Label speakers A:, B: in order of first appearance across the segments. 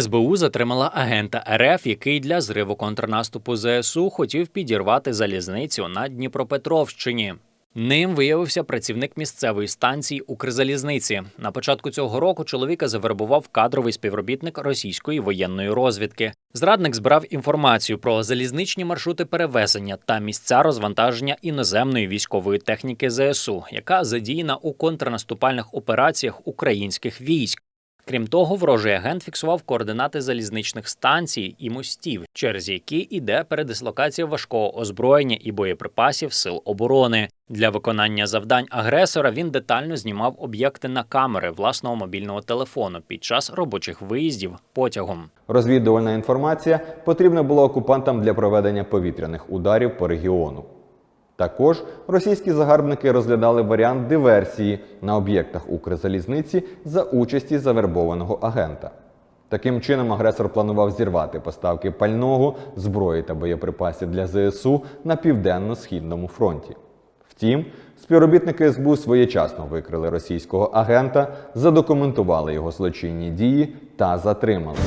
A: СБУ затримала агента РФ, який для зриву контрнаступу ЗСУ хотів підірвати залізницю на Дніпропетровщині. Ним виявився працівник місцевої станції Укрзалізниці. На початку цього року чоловіка завербував кадровий співробітник російської воєнної розвідки. Зрадник збирав інформацію про залізничні маршрути перевезення та місця розвантаження іноземної військової техніки ЗСУ, яка задіяна у контрнаступальних операціях українських військ. Крім того, ворожий агент фіксував координати залізничних станцій і мостів, через які йде передислокація важкого озброєння і боєприпасів сил оборони. Для виконання завдань агресора він детально знімав об'єкти на камери власного мобільного телефону під час робочих виїздів потягом.
B: Розвідувальна інформація потрібна була окупантам для проведення повітряних ударів по регіону. Також російські загарбники розглядали варіант диверсії на об'єктах Укрзалізниці за участі завербованого агента. Таким чином, агресор планував зірвати поставки пального, зброї та боєприпасів для ЗСУ на південно-східному фронті. Втім, співробітники СБУ своєчасно викрили російського агента, задокументували його злочинні дії та затримали.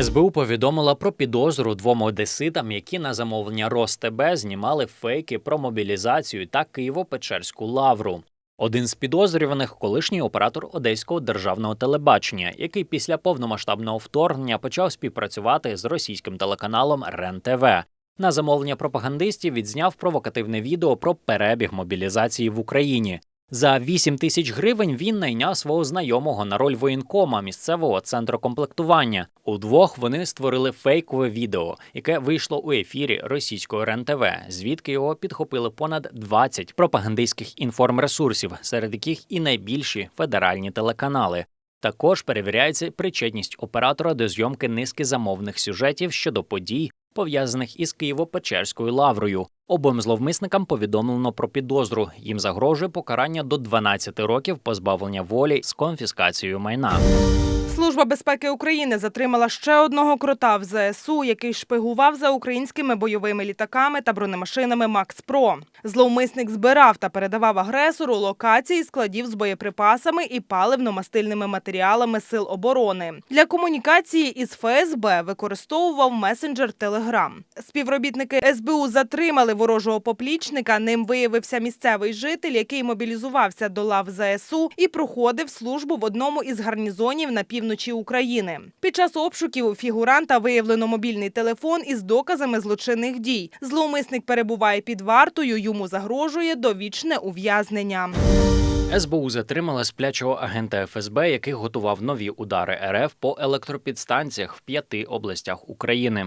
A: СБУ повідомила про підозру двом одеситам, які на замовлення РосТБ знімали фейки про мобілізацію та Києво-Печерську лавру. Один з підозрюваних колишній оператор одеського державного телебачення, який після повномасштабного вторгнення почав співпрацювати з російським телеканалом РЕН-ТВ. На замовлення пропагандистів відзняв провокативне відео про перебіг мобілізації в Україні. За 8 тисяч гривень він найняв свого знайомого на роль воєнкома місцевого центру комплектування. Удвох вони створили фейкове відео, яке вийшло у ефірі російського РЕН-ТВ, звідки його підхопили понад 20 пропагандистських інформресурсів, серед яких і найбільші федеральні телеканали. Також перевіряється причетність оператора до зйомки низки замовних сюжетів щодо подій, пов'язаних із Києво-Печерською лаврою. Обом зловмисникам повідомлено про підозру. Їм загрожує покарання до 12 років позбавлення волі з конфіскацією майна.
C: Служба безпеки України затримала ще одного крота в ЗСУ, який шпигував за українськими бойовими літаками та бронемашинами Макс Про. Зловмисник збирав та передавав агресору локації складів з боєприпасами і паливно-мастильними матеріалами сил оборони. Для комунікації із ФСБ використовував месенджер Телеграм. Співробітники СБУ затримали ворожого поплічника. Ним виявився місцевий житель, який мобілізувався до лав ЗСУ і проходив службу в одному із гарнізонів на півночі України. Під час обшуків у фігуранта виявлено мобільний телефон із доказами злочинних дій. Зловмисник перебуває під вартою. Йому загрожує довічне ув'язнення.
A: СБУ затримала сплячого агента ФСБ, який готував нові удари РФ по електропідстанціях в п'яти областях України.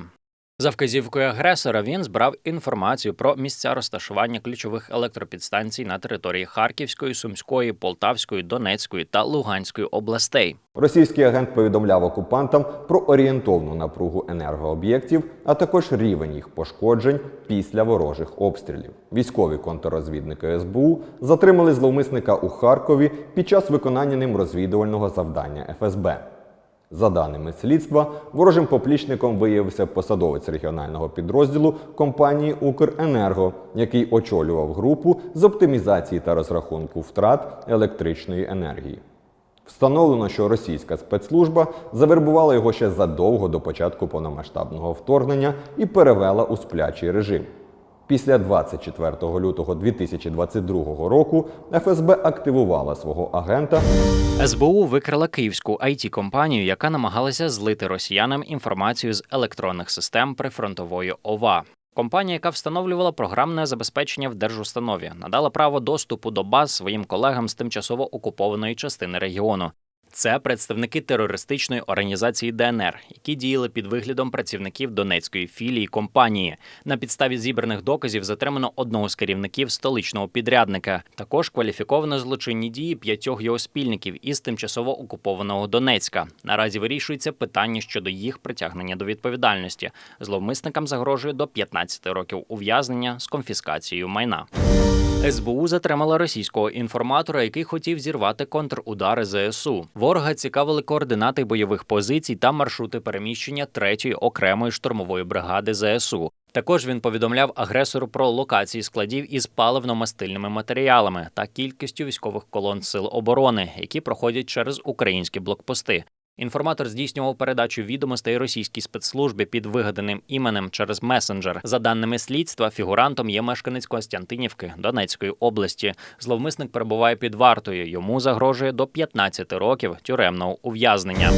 A: За вказівкою агресора він збрав інформацію про місця розташування ключових електропідстанцій на території Харківської, Сумської, Полтавської, Донецької та Луганської областей.
B: Російський агент повідомляв окупантам про орієнтовну напругу енергооб'єктів, а також рівень їх пошкоджень після ворожих обстрілів. Військові контррозвідники СБУ затримали зловмисника у Харкові під час виконання ним розвідувального завдання ФСБ. За даними слідства, ворожим поплічником виявився посадовець регіонального підрозділу компанії Укренерго, який очолював групу з оптимізації та розрахунку втрат електричної енергії. Встановлено, що російська спецслужба завербувала його ще задовго до початку повномасштабного вторгнення і перевела у сплячий режим. Після 24 лютого 2022 року ФСБ активувала свого агента
A: СБУ викрила київську it компанію яка намагалася злити росіянам інформацію з електронних систем прифронтової ОВА. Компанія, яка встановлювала програмне забезпечення в держустанові, надала право доступу до баз своїм колегам з тимчасово окупованої частини регіону. Це представники терористичної організації ДНР, які діяли під виглядом працівників донецької філії компанії. На підставі зібраних доказів затримано одного з керівників столичного підрядника. Також кваліфіковано злочинні дії п'ятьох його спільників із тимчасово окупованого Донецька. Наразі вирішується питання щодо їх притягнення до відповідальності. Зловмисникам загрожує до 15 років ув'язнення з конфіскацією майна. СБУ затримала російського інформатора, який хотів зірвати контрудари ЗСУ. Ворога цікавили координати бойових позицій та маршрути переміщення третьої окремої штурмової бригади ЗСУ. Також він повідомляв агресору про локації складів із паливно-мастильними матеріалами та кількістю військових колон сил оборони, які проходять через українські блокпости. Інформатор здійснював передачу відомостей російській спецслужбі під вигаданим іменем через месенджер. За даними слідства, фігурантом є мешканець Костянтинівки Донецької області. Зловмисник перебуває під вартою. Йому загрожує до 15 років тюремного ув'язнення.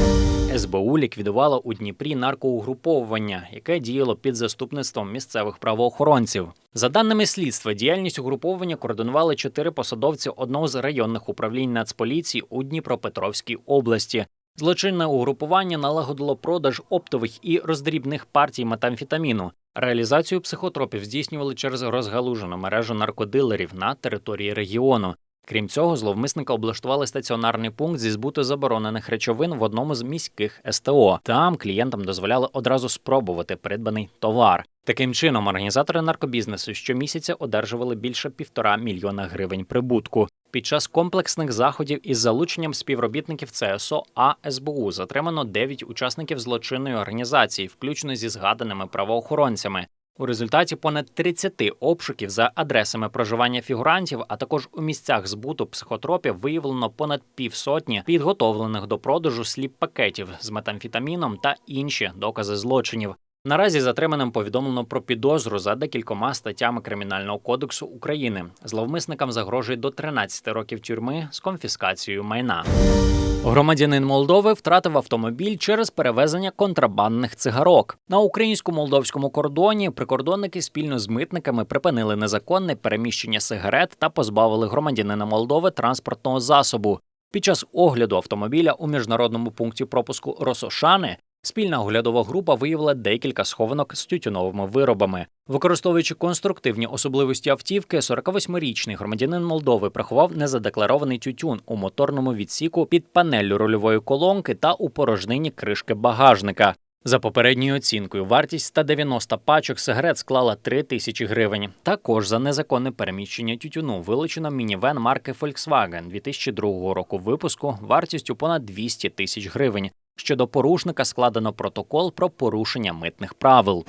A: СБУ ліквідувала у Дніпрі наркоугруповування, яке діяло під заступництвом місцевих правоохоронців. За даними слідства, діяльність угруповання координували чотири посадовці одного з районних управлінь Нацполіції у Дніпропетровській області. Злочинне угрупування налагодило продаж оптових і роздрібних партій метамфетаміну. Реалізацію психотропів здійснювали через розгалужену мережу наркодилерів на території регіону. Крім цього, зловмисника облаштували стаціонарний пункт зі збуту заборонених речовин в одному з міських СТО. Там клієнтам дозволяли одразу спробувати придбаний товар. Таким чином, організатори наркобізнесу щомісяця одержували більше півтора мільйона гривень прибутку. Під час комплексних заходів із залученням співробітників ЦСО А СБУ затримано 9 учасників злочинної організації, включно зі згаданими правоохоронцями. У результаті понад 30 обшуків за адресами проживання фігурантів, а також у місцях збуту психотропів виявлено понад півсотні підготовлених до продажу сліп-пакетів з метамфетаміном та інші докази злочинів. Наразі затриманим повідомлено про підозру за декількома статтями Кримінального кодексу України. Зловмисникам загрожує до 13 років тюрми з конфіскацією майна. Громадянин Молдови втратив автомобіль через перевезення контрабандних цигарок. На українсько-молдовському кордоні прикордонники спільно з митниками припинили незаконне переміщення сигарет та позбавили громадянина Молдови транспортного засобу. Під час огляду автомобіля у міжнародному пункті пропуску Росошани спільна оглядова група виявила декілька схованок з тютюновими виробами. Використовуючи конструктивні особливості автівки, 48-річний громадянин Молдови приховав незадекларований тютюн у моторному відсіку під панеллю рульової колонки та у порожнині кришки багажника. За попередньою оцінкою, вартість 190 пачок сигарет склала 3 тисячі гривень. Також за незаконне переміщення тютюну вилучено мінівен марки Volkswagen 2002 року випуску вартістю понад 200 тисяч гривень. Щодо порушника складено протокол про порушення митних правил.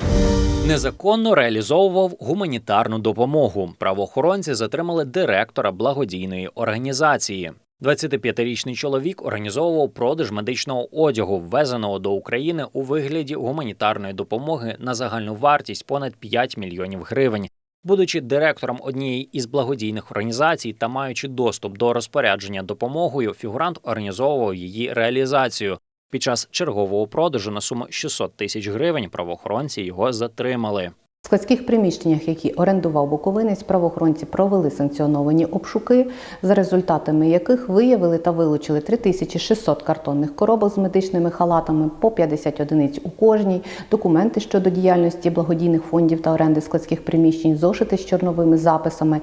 A: Незаконно реалізовував гуманітарну допомогу. Правоохоронці затримали директора благодійної організації. 25-річний чоловік організовував продаж медичного одягу, ввезеного до України у вигляді гуманітарної допомоги на загальну вартість понад 5 мільйонів гривень. Будучи директором однієї із благодійних організацій та маючи доступ до розпорядження допомогою, фігурант організовував її реалізацію. Під час чергового продажу на суму 600 тисяч гривень правоохоронці його затримали.
D: В складських приміщеннях, які орендував Буковинець, правоохоронці провели санкціоновані обшуки, за результатами яких виявили та вилучили 3600 картонних коробок з медичними халатами по 50 одиниць у кожній, документи щодо діяльності благодійних фондів та оренди складських приміщень, зошити з чорновими записами.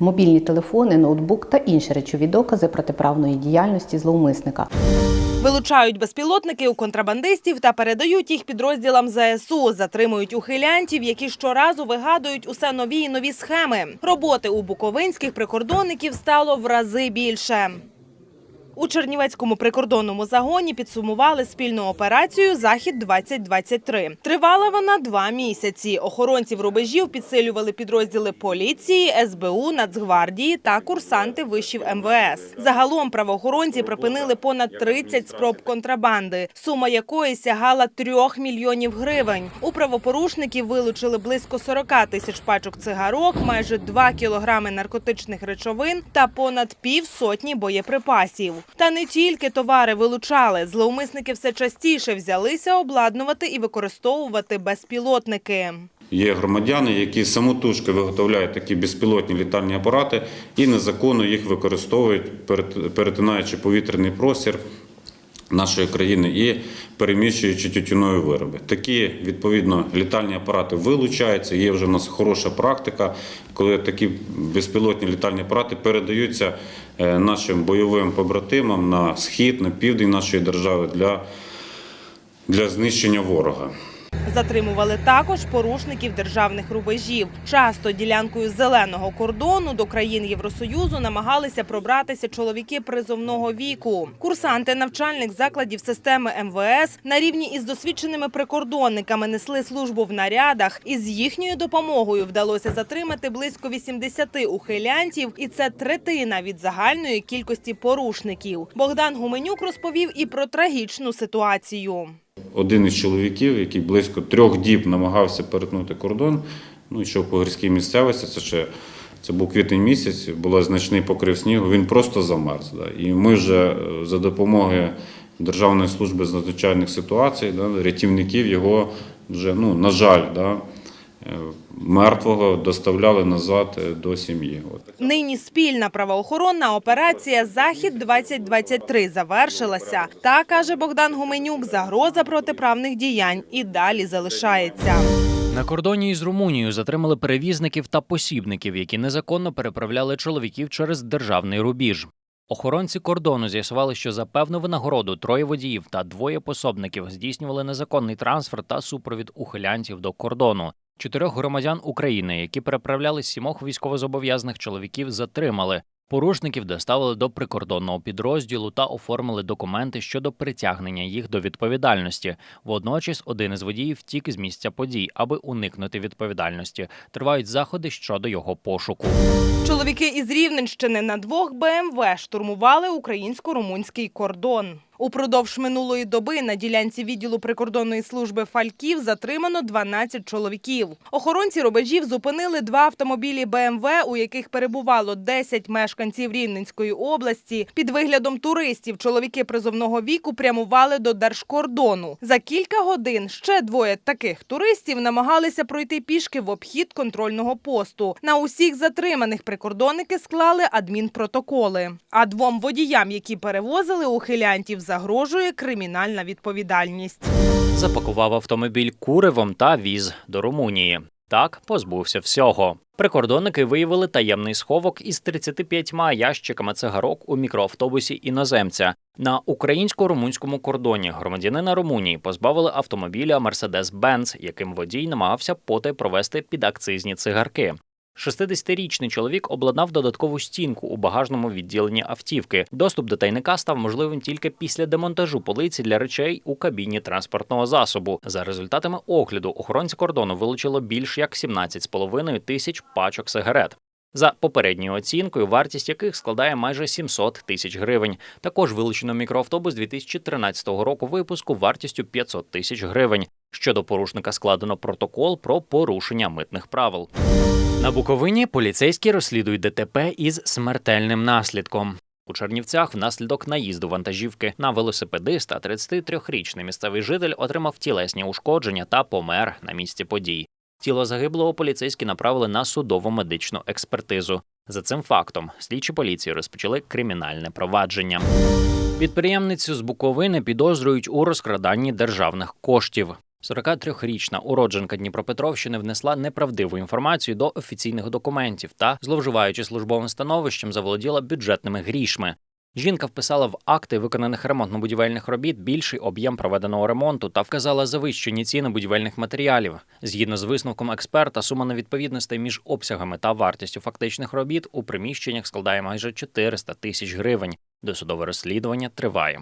D: Мобільні телефони, ноутбук та інші речові докази протиправної діяльності зловмисника.
C: Вилучають безпілотники у контрабандистів та передають їх підрозділам ЗСУ. Затримують ухилянтів, які щоразу вигадують усе нові і нові схеми. Роботи у буковинських прикордонників стало в рази більше. У Чернівецькому прикордонному загоні підсумували спільну операцію Захід 2023 Тривала вона два місяці. Охоронців рубежів підсилювали підрозділи поліції, СБУ, Нацгвардії та курсанти вишів МВС. Загалом правоохоронці припинили понад 30 спроб контрабанди, сума якої сягала 3 мільйонів гривень. У правопорушників вилучили близько 40 тисяч пачок цигарок, майже 2 кілограми наркотичних речовин та понад півсотні боєприпасів. Та не тільки товари вилучали. Зловмисники все частіше взялися обладнувати і використовувати безпілотники.
E: Є громадяни, які самотужки виготовляють такі безпілотні літальні апарати і незаконно їх використовують, перет- перетинаючи повітряний простір нашої країни і переміщуючи тютюнові вироби. Такі відповідно літальні апарати вилучаються. Є вже в нас хороша практика, коли такі безпілотні літальні апарати передаються е, нашим бойовим побратимам на схід, на південь нашої держави для, для знищення ворога.
C: Затримували також порушників державних рубежів. Часто ділянкою зеленого кордону до країн Євросоюзу намагалися пробратися чоловіки призовного віку. Курсанти навчальних закладів системи МВС на рівні із досвідченими прикордонниками несли службу в нарядах, і з їхньою допомогою вдалося затримати близько 80 ухилянтів, і це третина від загальної кількості порушників. Богдан Гуменюк розповів і про трагічну ситуацію.
E: Один із чоловіків, який близько трьох діб намагався перетнути кордон, ну йшов по гірській місцевості. Це ще це був квітень місяць, був значний покрив снігу. Він просто замерз. Да. І ми вже е, за допомогою Державної служби з надзвичайних ситуацій, да, рятівників його вже, ну, на жаль, да, мертвого доставляли назад е, до сім'ї.
C: Нині спільна правоохоронна операція Захід 2023 завершилася. Та каже Богдан Гуменюк, загроза протиправних діянь і далі залишається.
A: На кордоні із Румунією затримали перевізників та посібників, які незаконно переправляли чоловіків через державний рубіж. Охоронці кордону з'ясували, що за певну винагороду троє водіїв та двоє пособників здійснювали незаконний трансфер та супровід ухилянців до кордону. Чотирьох громадян України, які переправляли сімох військовозобов'язаних чоловіків, затримали. Порушників доставили до прикордонного підрозділу та оформили документи щодо притягнення їх до відповідальності. Водночас один із водіїв втік з місця подій, аби уникнути відповідальності. Тривають заходи щодо його пошуку.
C: Чоловіки із Рівненщини на двох БМВ штурмували українсько-румунський кордон. Упродовж минулої доби на ділянці відділу прикордонної служби Фальків затримано 12 чоловіків. Охоронці рубежів зупинили два автомобілі БМВ, у яких перебувало 10 мешканців Рівненської області. Під виглядом туристів чоловіки призовного віку прямували до держкордону. За кілька годин ще двоє таких туристів намагалися пройти пішки в обхід контрольного посту. На усіх затриманих прикордонники склали адмінпротоколи. А двом водіям, які перевозили ухилянтів, загрожує кримінальна відповідальність.
A: Запакував автомобіль куревом та віз до Румунії. Так позбувся всього. Прикордонники виявили таємний сховок із 35 ящиками цигарок у мікроавтобусі іноземця. На українсько-румунському кордоні громадянина Румунії позбавили автомобіля Mercedes-Benz, яким водій намагався потай провести підакцизні цигарки. 60-річний чоловік обладнав додаткову стінку у багажному відділенні автівки. Доступ до тайника став можливим тільки після демонтажу полиці для речей у кабіні транспортного засобу. За результатами огляду охоронці кордону вилучило більш як 17,5 тисяч пачок сигарет. За попередньою оцінкою, вартість яких складає майже 700 тисяч гривень. Також вилучено мікроавтобус 2013 року випуску вартістю 500 тисяч гривень. Щодо порушника складено протокол про порушення митних правил. На Буковині поліцейські розслідують ДТП із смертельним наслідком. У Чернівцях внаслідок наїзду вантажівки на велосипедиста 33-річний місцевий житель отримав тілесні ушкодження та помер на місці подій. Тіло загиблого поліцейські направили на судово-медичну експертизу. За цим фактом слідчі поліції розпочали кримінальне провадження. Підприємницю з Буковини підозрюють у розкраданні державних коштів. 43-річна уродженка Дніпропетровщини внесла неправдиву інформацію до офіційних документів та, зловживаючи службовим становищем, заволоділа бюджетними грішми. Жінка вписала в акти виконаних ремонтно-будівельних робіт більший об'єм проведеного ремонту та вказала завищені ціни будівельних матеріалів. Згідно з висновком експерта, сума невідповідностей між обсягами та вартістю фактичних робіт у приміщеннях складає майже 400 тисяч гривень. Досудове розслідування триває.